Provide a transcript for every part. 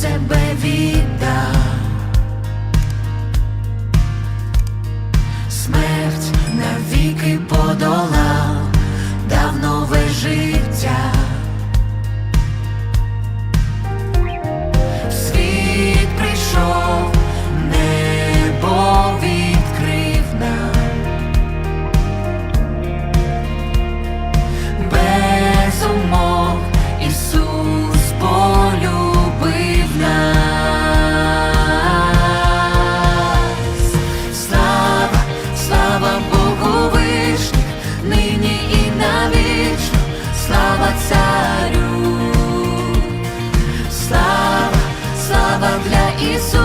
себе віддав. isso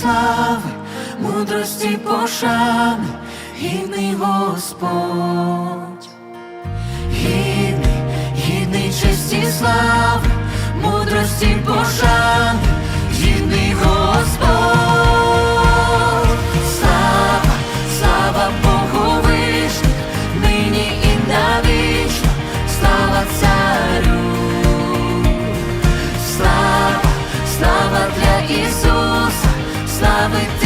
слави, мудрості пошани, гідний Господь, гідний, гідний честі слави, мудрості пошани. everything